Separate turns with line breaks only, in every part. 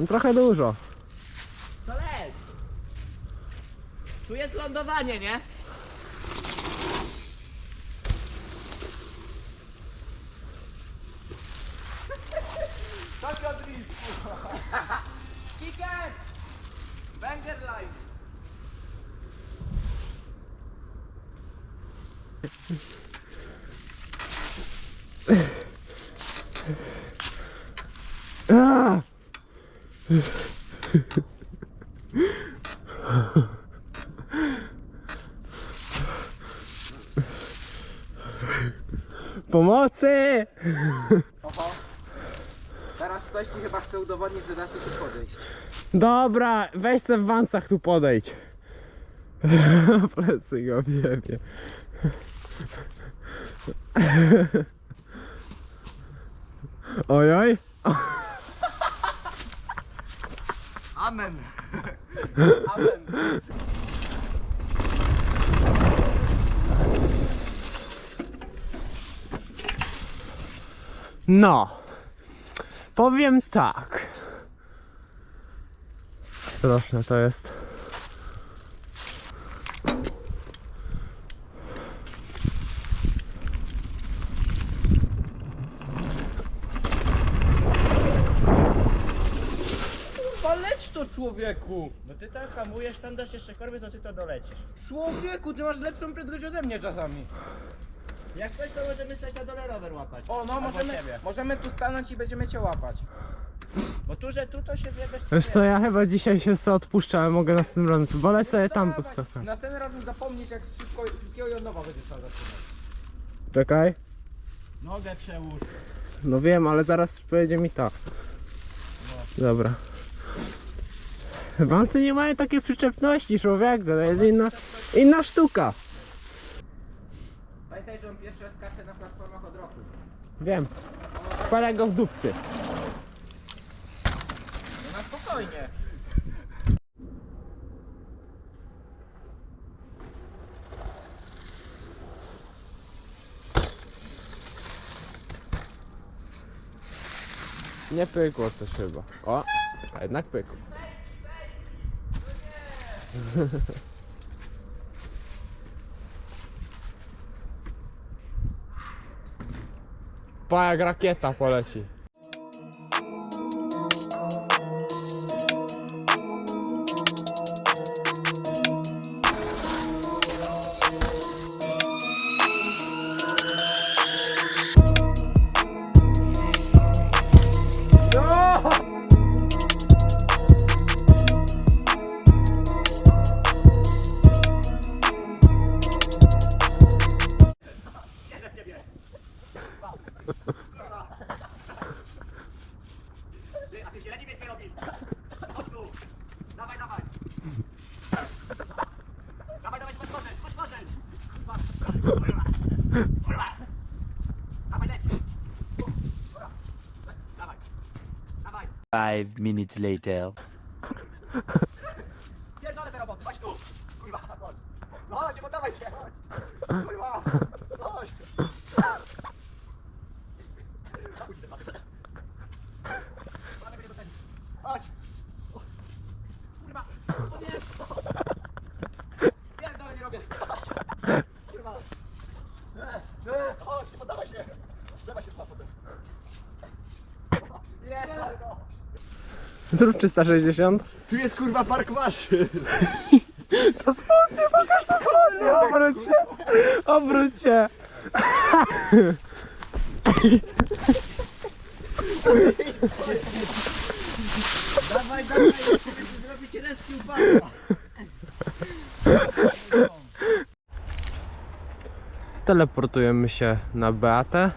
No trochę dużo.
To leć! Tu jest lądowanie, nie? Tokio Drift! Kicker! Banger line!
A! Pomocy!
Oho. Teraz ktoś ci chyba chce udowodnić, że da się tu podejść.
Dobra, weź se w wansach tu podejdź. Plecy go wiebie. Ojoj.
Amen! Amen!
No. Powiem tak. Straszne to jest.
Kurwa, leć to człowieku!
No ty tam hamujesz, tam dasz jeszcze korby, to ty to dolecisz.
Człowieku, ty masz lepszą prędkość ode mnie czasami.
Jak coś, to możemy stać na dole rower łapać.
O, no
Albo
możemy,
ciebie.
możemy tu stanąć i będziemy cię łapać.
Bo tu, że tu to się wiebesz.
Wiesz co, ja chyba dzisiaj się sobie odpuszczę, ale mogę następnym razem. Wolę sobie tam
Dawaj.
poskakać.
Następnym razem zapomnisz, jak szybko wszystkiego i od nowa będziesz trzeba zaczynać.
Czekaj.
Nogę przełóż.
No wiem, ale zaraz pojedzie mi tak. Dobra. Wansy nie mają takiej przyczepności, człowieku. To jest inna, inna sztuka.
Pamiętaj, że on pierwszy raz na platformach od roku.
Wiem. Parę go w dupcy.
No na spokojnie.
Nie pykło coś chyba. O, a jednak pykło. Pa jak rakieta poleci.
Ty, a ty zieleni
Five minutes later.
Zrób 360.
Tu jest kurwa park maszyn.
To spodnie, pokaż spodnie. Obróć się. Obróć się.
Dawaj, dawaj, zrobić rescue parka.
Teleportujemy się na Beatę.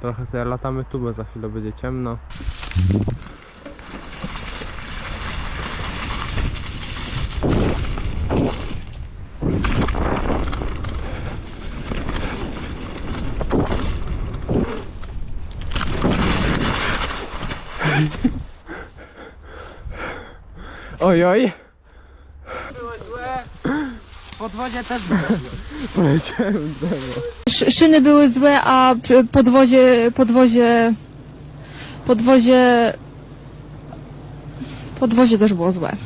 Trochę sobie latamy tu, bo za chwilę będzie ciemno. Oj, oj.
Podwozie też były.
Poleciałem drzewo.
Sz- Szyny były złe, a p- podwozie, podwozie, podwozie, podwozie też było złe.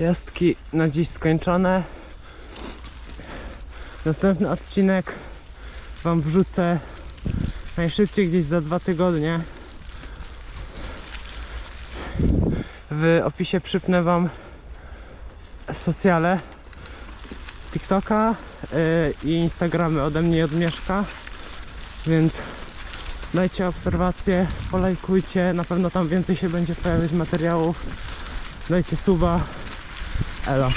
Jazdki na dziś skończone. Następny odcinek Wam wrzucę najszybciej gdzieś za dwa tygodnie. W opisie przypnę Wam socjale TikToka yy, i Instagramy ode mnie i od Mieszka. Więc dajcie obserwacje, polajkujcie, na pewno tam więcej się będzie pojawiać materiałów. Dajcie suba. 来了